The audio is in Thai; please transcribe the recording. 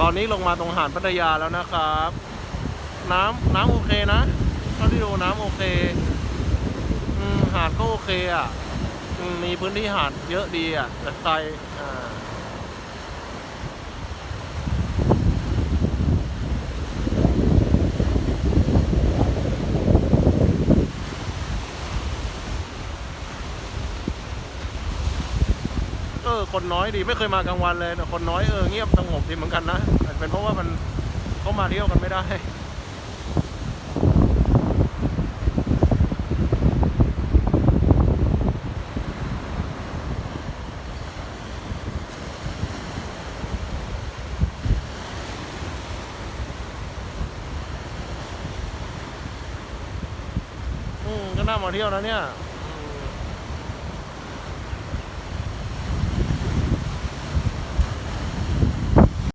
ตอนนี้ลงมาตรงหาดพัทยาแล้วนะครับ น้ำน้ำโอเคนะเท่าที่ดูน้ำโอเคอืมหาดก็โอเคอะมีพื้นที่หาดเยอะดีอะแต่ใจอ่า ออคนน้อยดีไม่เคยมากลางวันเลยแต่คนน้อยเออเงียบสงบดีเหมือนกันนะเป็นเพราะว่ามันเขามาเที่ยวกันไม่ได้ก็น่ามาเที่ยวนะเนี่ย